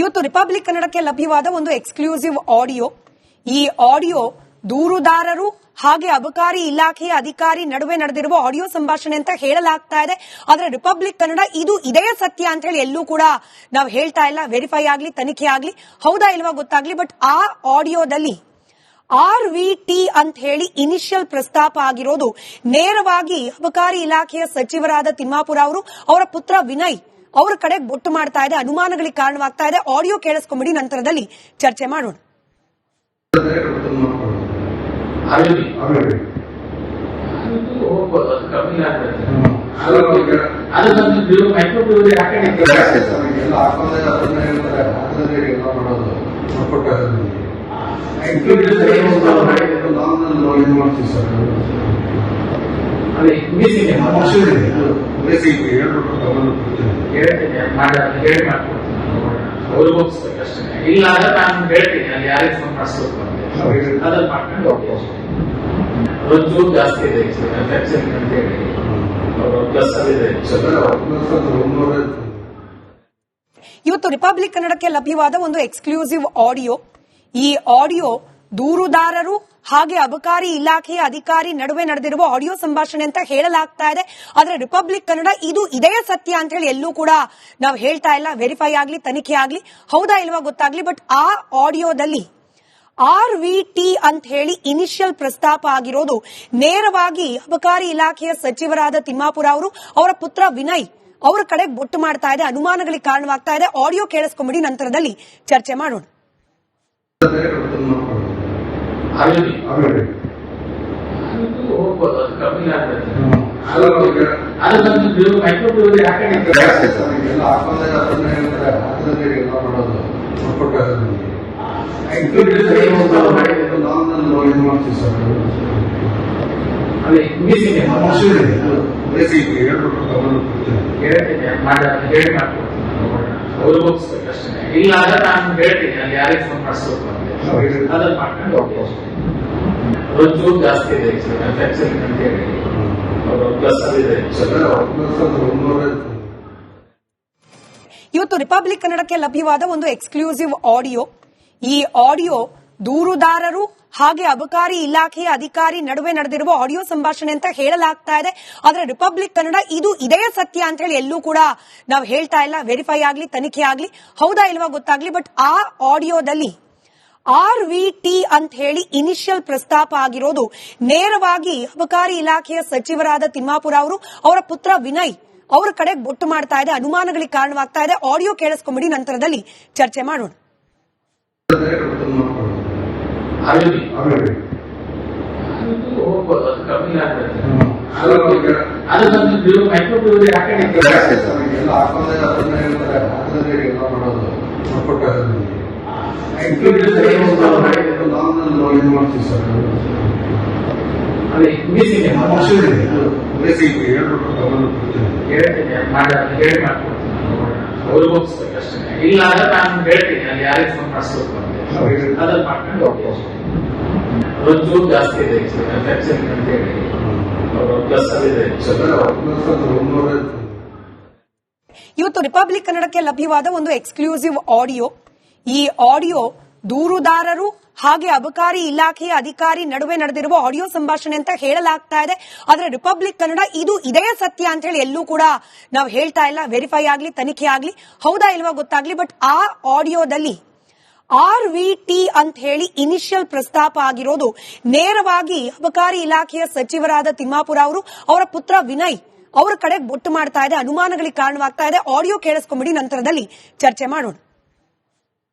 ಇವತ್ತು ರಿಪಬ್ಲಿಕ್ ಕನ್ನಡಕ್ಕೆ ಲಭ್ಯವಾದ ಒಂದು ಎಕ್ಸ್ಕ್ಲೂಸಿವ್ ಆಡಿಯೋ ಈ ಆಡಿಯೋ ದೂರುದಾರರು ಹಾಗೆ ಅಬಕಾರಿ ಇಲಾಖೆಯ ಅಧಿಕಾರಿ ನಡುವೆ ನಡೆದಿರುವ ಆಡಿಯೋ ಸಂಭಾಷಣೆ ಅಂತ ಹೇಳಲಾಗ್ತಾ ಇದೆ. ಆದ್ರೆ ರಿಪಬ್ಲಿಕ್ ಕನ್ನಡ ಇದು ಇದೇ ಸತ್ಯ ಅಂತ ಹೇಳಿ ಎಲ್ಲೂ ಕೂಡ ನಾವು ಹೇಳ್ತಾ ಇಲ್ಲ ವೆರಿಫೈ ಆಗ್ಲಿ, ತನಿಖೆ ಆಗ್ಲಿ. ಹೌದಾ ಇಲ್ವಾ ಗೊತ್ತಾಗ್ಲಿ ಬಟ್ ಆ ಆಡಿಯೋದಲ್ಲಿ ಆರ್ ವಿ ಟಿ ಅಂತ ಹೇಳಿ ಇನಿಷಿಯಲ್ ಪ್ರಸ್ತಾಪ ಆಗಿರೋದು. ನೇರವಾಗಿ ಅಬಕಾರಿ ಇಲಾಖೆಯ ಸಚಿವರಾದ ತಿಮ್ಮಾಪುರ ಅವರು, ಅವರ ಪುತ್ರ ವಿನಯ್ ಅವರ ಕಡೆ ಬೊಟ್ಟು ಮಾಡ್ತಾ ಇದೆ ಅನುಮಾನಗಳಿಗೆ ಕಾರಣವಾಗ್ತಾ ಇದೆ. ಆಡಿಯೋ ಕೇಳಿಸ್ಕೊಂಬಿಡಿ ನಂತರದಲ್ಲಿ ಚರ್ಚೆ ಮಾಡೋಣ. ಅದು ಹೇಳ್ತೀನಿ ಅದು ಮಾಡಿ ಅದು ಹೇಳಿ ಮಾಡ್ಕೊಡ್ತೀನಿ. ಹೋಗ್ಸ್ಬೇಕು ಅಷ್ಟೇ. ಇಲ್ಲ ಅಂದ್ರೆ ನಾನು ಹೇಳ್ತೀನಿ ಅಲ್ಲಿ ಯಾರಿಗೆ ಫೋನ್ ಮಾಡಿಸ್ಬೇಕು ಅದನ್ನ ಮಾಡ್ಕೊಂಡು ಹೋಗ್ಬೋದು. ಒಂಚೂರು ಜಾಸ್ತಿ ಇದೆ ಫ್ಯಾಕ್ಚರಿಂಗ್ ಅಂತ ಹೇಳಿ. ಅವರು ಪ್ಲಸ್ ಒಂದೂರ ಇವತ್ತು ರಿಪಬ್ಲಿಕ್ ಕನ್ನಡಕ್ಕೆ ಲಭ್ಯವಾದ ಒಂದು ಎಕ್ಸ್ಕ್ಲೂಸಿವ್ ಆಡಿಯೋ ಈ ಆಡಿಯೋ ದೂರುದಾರರು ಹಾಗೆ ಅಬಕಾರಿ ಇಲಾಖೆಯ ಅಧಿಕಾರಿ ನಡುವೆ ನಡೆದಿರುವ ಆಡಿಯೋ ಸಂಭಾಷಣೆ ಅಂತ ಹೇಳಲಾಗ್ತಾ ಇದೆ. ಆದ್ರೆ ರಿಪಬ್ಲಿಕ್ ಕನ್ನಡ ಇದು ಇದೇ ಸತ್ಯ ಅಂತ ಹೇಳಿ ಎಲ್ಲೂ ಕೂಡ ನಾವು ಹೇಳ್ತಾ ಇಲ್ಲ. ವೆರಿಫೈ ಆಗ್ಲಿ, ತನಿಖೆ ಆಗ್ಲಿ. ಹೌದಾ ಇಲ್ವಾ ಗೊತ್ತಾಗ್ಲಿ ಬಟ್ ಆ ಆಡಿಯೋದಲ್ಲಿ ಆರ್ ವಿ ಟಿ ಅಂತ ಹೇಳಿ ಇನಿಷಿಯಲ್ ಪ್ರಸ್ತಾಪ ಆಗಿರೋದು. ನೇರವಾಗಿ ಅಬಕಾರಿ ಇಲಾಖೆಯ ಸಚಿವರಾದ ತಿಮ್ಮಾಪುರ ಅವರು, ಅವರ ಪುತ್ರ ವಿನಯ್ ಅವರ ಕಡೆ ಬೊಟ್ಟು ಮಾಡ್ತಾ ಇದೆ. ಅನುಮಾನಗಳಿಗೆ ಕಾರಣವಾಗ್ತಾ ಇದೆ. ಆಡಿಯೋ ಕೇಳಿಸ್ಕೊಂಬಿಡಿ ನಂತರದಲ್ಲಿ ಚರ್ಚೆ ಮಾಡೋಣ. ಅರಳಿ ಅಭಿವೃದ್ಧಿ ಹೋಗ್ಬೋದು ಅದು ಕಮ್ಮಿ ಆಗ್ತದೆ. ನೀವು ಜಾಸ್ತಿ ಅದನ್ನ ಹೇಳ್ತಾರೆ. ಅದನ್ನೇ ಎಲ್ಲ ಮಾಡೋದು. ಸಪೋರ್ಟ್ ಆಗೋದು ನಾವು ಇದು ಮಾಡ್ತೀವಿ ಸರ್. ಅದು ಬೇಸಿಕ್ ಹೇಳ್ಬಿಟ್ಟು ಹೇಳ್ತೀನಿ ಮಾಡಿ ಹೇಳಿ ಮಾಡ್ಕೊಡ್ತೀನಿ ಅವ್ರಿಗೆ ಹೋಗ್ಸ್ಬೇಕು ಅಷ್ಟೇ. ಇಲ್ಲ ಅಂದ್ರೆ ನಾನು ಹೇಳ್ತೀನಿ. ಅಲ್ಲಿ ಯಾರಿಗೆ ಫೋನ್ ಮಾಡಿಸ್ಬೇಕು ಹೋಗ್ಬೋದು ಜಾಸ್ತಿ ಇದೆ ಇವತ್ತು ರಿಪಬ್ಲಿಕ್ ಕನ್ನಡಕ್ಕೆ ಲಭ್ಯವಾದ ಒಂದು ಎಕ್ಸ್ಕ್ಲೂಸಿವ್ ಆಡಿಯೋ ಈ ಆಡಿಯೋ ದೂರುದಾರರು ಹಾಗೆ ಅಬಕಾರಿ ಇಲಾಖೆಯ ಅಧಿಕಾರಿ ನಡುವೆ ನಡೆದಿರುವ ಆಡಿಯೋ ಸಂಭಾಷಣೆ ಅಂತ ಹೇಳಲಾಗ್ತಾ ಇದೆ. ಆದ್ರೆ ರಿಪಬ್ಲಿಕ್ ಕನ್ನಡ ಇದು ಇದೇ ಸತ್ಯ ಅಂತ ಹೇಳಿ ಎಲ್ಲೂ ಕೂಡ ನಾವು ಹೇಳ್ತಾ ಇಲ್ಲ. ವೆರಿಫೈ ಆಗ್ಲಿ, ತನಿಖೆ ಆಗ್ಲಿ, ಹೌದಾ ಇಲ್ವಾ ಗೊತ್ತಾಗ್ಲಿ. ಬಟ್ ಆ ಆಡಿಯೋದಲ್ಲಿ ಆರ್ ವಿ ಟಿ ಅಂತ ಹೇಳಿ ಇನಿಷಿಯಲ್ ಪ್ರಸ್ತಾಪ ಆಗಿರೋದು ನೇರವಾಗಿ ಅಬಕಾರಿ ಇಲಾಖೆಯ ಸಚಿವರಾದ ತಿಮ್ಮಾಪುರ ಅವರು ಅವರ ಪುತ್ರ ವಿನಯ್ ಅವರ ಕಡೆ ಬೊಟ್ಟು ಮಾಡ್ತಾ ಇದೆ ಅನುಮಾನಗಳಿಗೆ ಕಾರಣವಾಗ್ತಾ ಇದೆ. ಆಡಿಯೋ ಕೇಳಿಸ್ಕೊಂಬಿಡಿ ನಂತರದಲ್ಲಿ ಚರ್ಚೆ ಮಾಡೋಣ. ಸರ್ ಇಲ್ಲ ಹೇಳ್ತೀನಿ ಅಲ್ಲಿ ಫೋನ್ ಜಾಸ್ತಿ ಇದೆ ಇವತ್ತು ರಿಪಬ್ಲಿಕ್ ಕನ್ನಡಕ್ಕೆ ಲಭ್ಯವಾದ ಒಂದು ಎಕ್ಸ್ಕ್ಲೂಸಿವ್ ಆಡಿಯೋ ಈ ಆಡಿಯೋ ದೂರುದಾರರು ಹಾಗೆ ಅಬಕಾರಿ ಇಲಾಖೆಯ ಅಧಿಕಾರಿ ನಡುವೆ ನಡೆದಿರುವ ಆಡಿಯೋ ಸಂಭಾಷಣೆ ಅಂತ ಹೇಳಲಾಗ್ತಾ ಇದೆ. ಆದ್ರೆ ರಿಪಬ್ಲಿಕ್ ಕನ್ನಡ ಇದು ಇದೇ ಸತ್ಯ ಅಂತ ಹೇಳಿ ಎಲ್ಲೂ ಕೂಡ ನಾವು ಹೇಳ್ತಾ ಇಲ್ಲ ವೆರಿಫೈ ಆಗ್ಲಿ, ತನಿಖೆ ಆಗ್ಲಿ, ಹೌದಾ ಇಲ್ವಾ ಗೊತ್ತಾಗ್ಲಿ ಬಟ್ ಆ ಆಡಿಯೋದಲ್ಲಿ ಆರ್ ವಿ ಟಿ ಅಂತ ಹೇಳಿ ಇನಿಷಿಯಲ್ ಪ್ರಸ್ತಾಪ ಆಗಿರೋದು. ನೇರವಾಗಿ ಅಬಕಾರಿ ಇಲಾಖೆಯ ಸಚಿವರಾದ ತಿಮ್ಮಾಪುರ ಅವರು, ಅವರ ಪುತ್ರ ವಿನಯ್ ಅವರ ಕಡೆ ಬೊಟ್ಟು ಮಾಡ್ತಾ ಇದೆ, ಅನುಮಾನಗಳಿಗೆ ಕಾರಣವಾಗ್ತಾ ಇದೆ. ಆಡಿಯೋ ಕೇಳಿಸ್ಕೊಂಬಿಡಿ, ನಂತರದಲ್ಲಿ ಚರ್ಚೆ ಮಾಡೋಣ.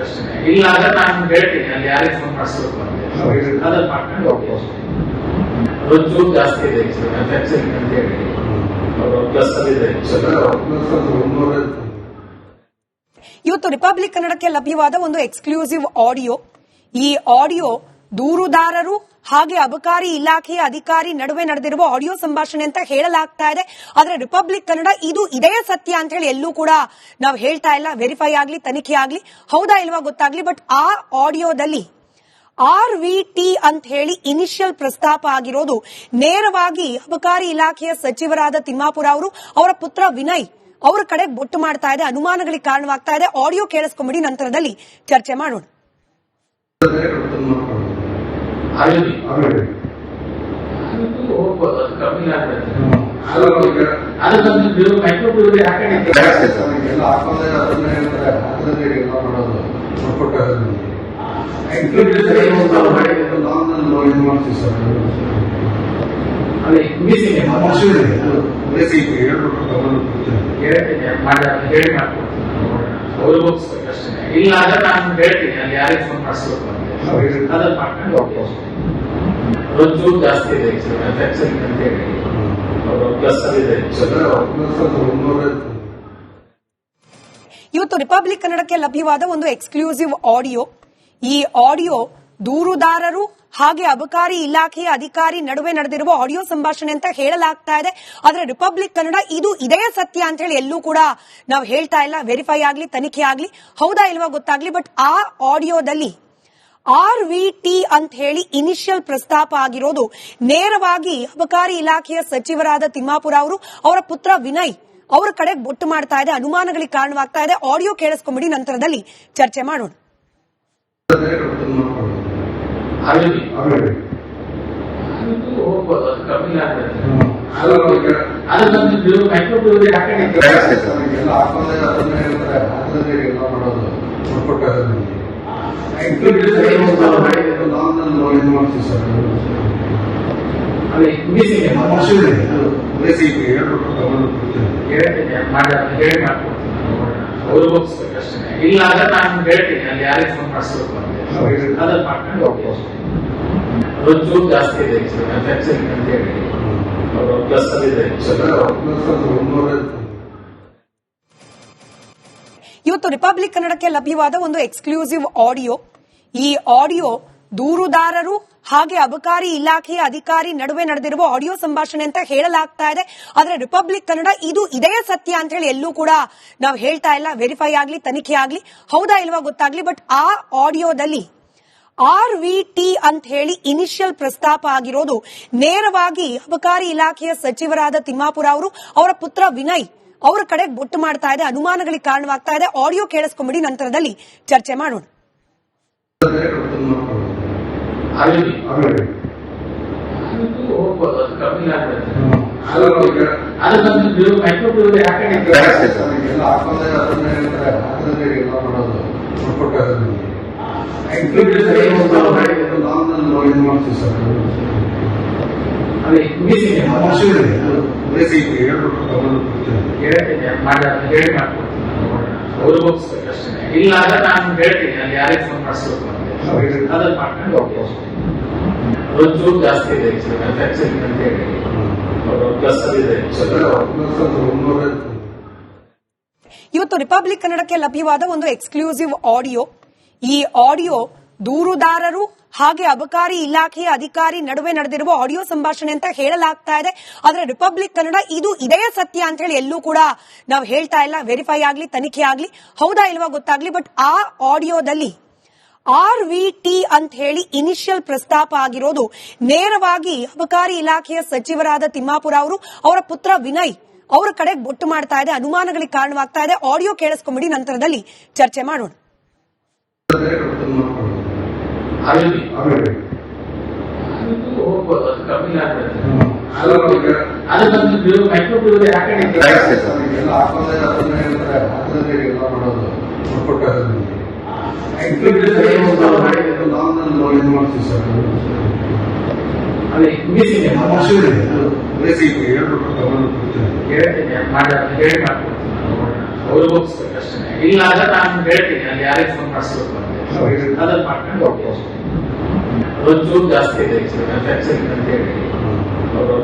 ಅಷ್ಟೇ. ಇಲ್ಲ ಅಂದ್ರೆ ನಾನು ಹೇಳ್ತೀನಿ. ಅಲ್ಲಿ ಯಾರಿಗೆ ಫೋನ್ ಮಾಡಿಸ್ಬೇಕು ಅದನ್ನ ಮಾಡ್ಕೊಂಡು ಹೋಗ್ಬೋದು ಜಾಸ್ತಿ ಇದೆ ಫ್ಯಾಕ್ಚರಿಂಗ್ ಅಂತ ಹೇಳಿ. ಪ್ಲಸ್ ಅಲ್ಲಿದೆ ಇವತ್ತು ರಿಪಬ್ಲಿಕ್ ಕನ್ನಡಕ್ಕೆ ಲಭ್ಯವಾದ ಒಂದು ಎಕ್ಸ್ಕ್ಲೂಸಿವ್ ಆಡಿಯೋ ಈ ಆಡಿಯೋ ದೂರುದಾರರು ಹಾಗೆ ಅಬಕಾರಿ ಇಲಾಖೆಯ ಅಧಿಕಾರಿ ನಡುವೆ ನಡೆದಿರುವ ಆಡಿಯೋ ಸಂಭಾಷಣೆ ಅಂತ ಹೇಳಲಾಗ್ತಾ ಇದೆ. ಆದ್ರೆ ರಿಪಬ್ಲಿಕ್ ಕನ್ನಡ ಇದು ಇದೇ ಸತ್ಯ ಅಂತ ಹೇಳಿ ಎಲ್ಲೂ ಕೂಡ ನಾವು ಹೇಳ್ತಾ ಇಲ್ಲ. ವೆರಿಫೈ ಆಗ್ಲಿ, ತನಿಖೆ ಆಗ್ಲಿ. ಹೌದಾ ಇಲ್ವಾ ಗೊತ್ತಾಗ್ಲಿ. ಬಟ್ ಆ ಆಡಿಯೋದಲ್ಲಿ ಆರ್ ವಿ ಟಿ ಅಂತ ಹೇಳಿ ಇನಿಷಿಯಲ್ ಪ್ರಸ್ತಾಪ ಆಗಿರೋದು ನೇರವಾಗಿ ಅಬಕಾರಿ ಇಲಾಖೆಯ ಸಚಿವರಾದ ತಿಮ್ಮಾಪುರ ಅವರು, ಅವರ ಪುತ್ರ ವಿನಯ್ ಅವರ ಕಡೆ ಬೊಟ್ಟು ಮಾಡ್ತಾ ಇದೆ. ಅನುಮಾನಗಳಿಗೆ ಕಾರಣವಾಗ್ತಾ ಇದೆ. ಆಡಿಯೋ ಕೇಳಿಸ್ಕೊಂಬಿಡಿ, ನಂತರದಲ್ಲಿ ಚರ್ಚೆ ಮಾಡೋಣ. ಆಯುಧಿ ಹೋಗ್ಬೋದು ಅದು ಕಮ್ಮಿ ಮೈಕ್ರೋ ಎಲ್ಲ ಹಾಕೊಂಡೆ ಅದನ್ನ ಹೇಳ್ತಾರೆ. ಅದರಲ್ಲಿ ಎಲ್ಲ ಮಾಡೋದು? ಸಪೋರ್ಟ್ ಇದು ಮಾಡ್ತೀವಿ ಸರ್. ಅದೇ. ಹೇಳ್ತೀನಿ ಮಾಡಿ ಹೇಳಿ ಮಾಡ್ಕೊಡ್ತೀನಿ ಅವ್ರಿಗೆ ಹೋಗಿಸ್ಬೇಕು ಅಷ್ಟೇ. ಇಲ್ಲ ಅಂದ್ರೆ ನಾನು ಹೇಳ್ತೀನಿ. ಅಲ್ಲಿ ಯಾರಿಗೆ ಫೋನ್ ಮಾಡಿಸ್ಬೇಕು ರೊಜ್ಜು ಜಾಸ್ತಿ ಇದೆ ಇವತ್ತು ರಿಪಬ್ಲಿಕ್ ಕನ್ನಡಕ್ಕೆ ಲಭ್ಯವಾದ ಒಂದು ಎಕ್ಸ್ಕ್ಲೂಸಿವ್ ಆಡಿಯೋ ಈ ಆಡಿಯೋ ದೂರುದಾರರು ಹಾಗೆ ಅಬಕಾರಿ ಇಲಾಖೆಯ ಅಧಿಕಾರಿ ನಡುವೆ ನಡೆದಿರುವ ಆಡಿಯೋ ಸಂಭಾಷಣೆ ಅಂತ ಹೇಳಲಾಗ್ತಾ ಇದೆ. ಆದ್ರೆ ರಿಪಬ್ಲಿಕ್ ಕನ್ನಡ ಇದು ಇದೇ ಸತ್ಯ ಅಂತ ಹೇಳಿ ಎಲ್ಲೂ ಕೂಡ ನಾವು ಹೇಳ್ತಾ ಇಲ್ಲ. ವೆರಿಫೈ ಆಗ್ಲಿ, ತನಿಖೆ ಆಗ್ಲಿ. ಹೌದಾ ಇಲ್ವಾ ಗೊತ್ತಾಗ್ಲಿ ಬಟ್ ಆ ಆಡಿಯೋದಲ್ಲಿ ಆರ್ ವಿ ಟಿ ಅಂತ ಹೇಳಿ ಇನಿಷಿಯಲ್ ಪ್ರಸ್ತಾಪ ಆಗಿರೋದು ನೇರವಾಗಿ ಅಬಕಾರಿ ಇಲಾಖೆಯ ಸಚಿವರಾದ ತಿಮ್ಮಾಪುರ ಅವರು, ಅವರ ಪುತ್ರ ವಿನಯ್ ಅವರ ಕಡೆ ಬೊಟ್ಟು ಮಾಡ್ತಾ ಇದೆ, ಅನುಮಾನಗಳಿಗೆ ಕಾರಣವಾಗ್ತಾ ಇದೆ. ಆಡಿಯೋ ಕೇಳಿಸ್ಕೊಂಬಿಡಿ, ನಂತರದಲ್ಲಿ ಚರ್ಚೆ ಮಾಡೋಣ. ಆಯುಧಿ ಆಮೇಲೆ ಅದು ಹೋಗ್ಬೋದು ಅದು ಕಮ್ಮಿ ಆಗ್ಬಿಡುತ್ತೆ ಅದು ಈಗ- ಅದಕ್ಕೊಂದು ನೀವು ಮೈಕ್ರೋ ಬ್ಯೂರಿ ಹಾಕೊಂಡಿದ್ದೀವಿ ಜಾಸ್ತಿ ಸರ್. ಎಲ್ಲ ಹಾಕೊಂಡೆ ಅದನ್ನ ಹೇಳ್ತಾರೆ ಅದರಲ್ಲಿ ಎಲ್ಲ ಮಾಡೋದು ಸಪೋರ್ಟ್ ನಾನಲ್ಲಿ ನೋಡಿ ಇದು ಮಾಡ್ತೀವಿ ಸರ್ ಅದೇ ಮಿಸ್ಸಿಂಗ್ ಬೇಸಿಕ್ ಹೇಳ್ಬಿಟ್ಟು ತಗೊಂಡು ಬಿಡ್ತೇನೆ. ಹೇಳ್ತೀನಿ ಮಾಡಿ ಹೇಳಿ ಮಾಡ್ಕೊಡ್ತೀನಿ ಅವ್ರಿಗೆ ಹೋಗಿಸ್ಬೇಕು ಅಷ್ಟೇ ಇಲ್ಲ ಅಂದ್ರೆ ನಾನು ಹೇಳ್ತೀನಿ ಅಲ್ಲಿ ಯಾರಿಗೆ ಫೋನ್ ಮಾಡಿಸ್ಬೇಕು ಅದನ್ನ ಮಾಡ್ಕೊಂಡು ಹೋಗ್ಬೋದು ರೊಜ್ಜು ಜಾಸ್ತಿ ಇದೆ ಅಂತ ಹೇಳಿ ಅವರು ಪ್ಲಸ್ ಇದೆ ಇವತ್ತು ರಿಪಬ್ಲಿಕ್ ಕನ್ನಡಕ್ಕೆ ಲಭ್ಯವಾದ ಒಂದು ಎಕ್ಸ್ಕ್ಲೂಸಿವ್ ಆಡಿಯೋ ಈ ಆಡಿಯೋ ದೂರುದಾರರು ಹಾಗೆ ಅಬಕಾರಿ ಇಲಾಖೆಯ ಅಧಿಕಾರಿ ನಡುವೆ ನಡೆದಿರುವ ಆಡಿಯೋ ಸಂಭಾಷಣೆ ಅಂತ ಹೇಳಲಾಗ್ತಾ ಇದೆ. ಆದ್ರೆ ರಿಪಬ್ಲಿಕ್ ಕನ್ನಡ ಇದು ಇದೇ ಸತ್ಯ ಅಂತ ಹೇಳಿ ಎಲ್ಲೂ ಕೂಡ ನಾವು ಹೇಳ್ತಾ ಇಲ್ಲ ವೆರಿಫೈ ಆಗ್ಲಿ, ತನಿಖೆ ಆಗ್ಲಿ. ಹೌದಾ ಇಲ್ವಾ ಗೊತ್ತಾಗ್ಲಿ ಬಟ್ ಆ ಆಡಿಯೋದಲ್ಲಿ ಆರ್ ವಿ ಟಿ ಅಂತ ಹೇಳಿ ಇನಿಷಿಯಲ್ ಪ್ರಸ್ತಾಪ ಆಗಿರೋದು. ನೇರವಾಗಿ ಅಬಕಾರಿ ಇಲಾಖೆಯ ಸಚಿವರಾದ ತಿಮ್ಮಾಪುರ ಅವರು, ಅವರ ಪುತ್ರ ವಿನಯ್ ಅವರ ಕಡೆ ಬೊಟ್ಟು ಮಾಡ್ತಾ ಇದೆ ಅನುಮಾನಗಳಿಗೆ ಕಾರಣವಾಗ್ತಾ ಇದೆ. ಆಡಿಯೋ ಕೇಳಿಸ್ಕೊಂಬಿಡಿ ನಂತರದಲ್ಲಿ ಚರ್ಚೆ ಮಾಡೋಣ. ಮಾಡ್ತೀವಿ ಸರ್ ಇಲ್ಲ ನಾನು ಹೇಳ್ತೀನಿ ಅಲ್ಲಿ ಜಾಸ್ತಿ ಇದೆ ಇದೆ ಇವತ್ತು ರಿಪಬ್ಲಿಕ್ ಕನ್ನಡಕ್ಕೆ ಲಭ್ಯವಾದ ಒಂದು ಎಕ್ಸ್ಕ್ಲೂಸಿವ್ ಆಡಿಯೋ. ಈ ಆಡಿಯೋ ದೂರುದಾರರು ಹಾಗೆ ಅಬಕಾರಿ ಇಲಾಖೆಯ ಅಧಿಕಾರಿ ನಡುವೆ ನಡೆದಿರುವ ಆಡಿಯೋ ಸಂಭಾಷಣೆ ಅಂತ ಹೇಳಲಾಗ್ತಾ ಇದೆ. ಆದ್ರೆ ರಿಪಬ್ಲಿಕ್ ಕನ್ನಡ ಇದು ಇದೇ ಸತ್ಯ ಅಂತ ಹೇಳಿ ಎಲ್ಲೂ ಕೂಡ ನಾವು ಹೇಳ್ತಾ ಇಲ್ಲ ವೆರಿಫೈ ಆಗ್ಲಿ, ತನಿಖೆ ಆಗ್ಲಿ, ಹೌದಾ ಇಲ್ವಾ ಗೊತ್ತಾಗ್ಲಿ ಬಟ್ ಆ ಆಡಿಯೋದಲ್ಲಿ ಆರ್ ವಿ ಟಿ ಅಂತ ಹೇಳಿ ಇನಿಷಿಯಲ್ ಪ್ರಸ್ತಾಪ ಆಗಿರೋದು ನೇರವಾಗಿ ಅಬಕಾರಿ ಇಲಾಖೆಯ ಸಚಿವರಾದ ತಿಮ್ಮಾಪುರ ಅವರು, ಅವರ ಪುತ್ರ ವಿನಯ್ ಅವರ ಕಡೆ ಬೊಟ್ಟು ಮಾಡ್ತಾ ಇದೆ, ಅನುಮಾನಗಳಿಗೆ ಕಾರಣವಾಗ್ತಾ ಇದೆ. ಆಡಿಯೋ ಕೇಳಿಸ್ಕೊಂಬಿಡಿ, ನಂತರದಲ್ಲಿ ಚರ್ಚೆ ಮಾಡೋಣ. ಆಮೇಲೆ ಅದು ಹೋಗ್ಬೋದು ಕಮ್ಮಿ ನೀವು ಮೈಕ್ರೋ ಮಾಡ್ತೀವಿ ಸರ್ ತಗೊಂಡು ಬಿಡ್ತೇನೆ. ಹೇಳ್ತೀನಿ ಮಾಡಿ ಹೇಳಿ ಮಾಡ್ಕೊಡ್ತೀನಿ. ಅವ್ರಿಗೆ ಹೋಗಿಸ್ಬೇಕು ಅಷ್ಟೇ. ಇಲ್ಲ ಅಂದ್ರೆ ನಾನು ಹೇಳ್ತೀನಿ ಅಲ್ಲಿ ಯಾರಿಗೆ ಫೋನ್ ಮಾಡಿಸ್ಬೇಕು ಅಂತ. ಅದನ್ನ ಮಾಡ್ಕೊಂಡು ರೊಜ್ಜು ಜಾಸ್ತಿ ಇದೆ ಫ್ಯಾಕ್ಚರಿಂಗ್ ಅಂತ ಹೇಳಿ ಅವರು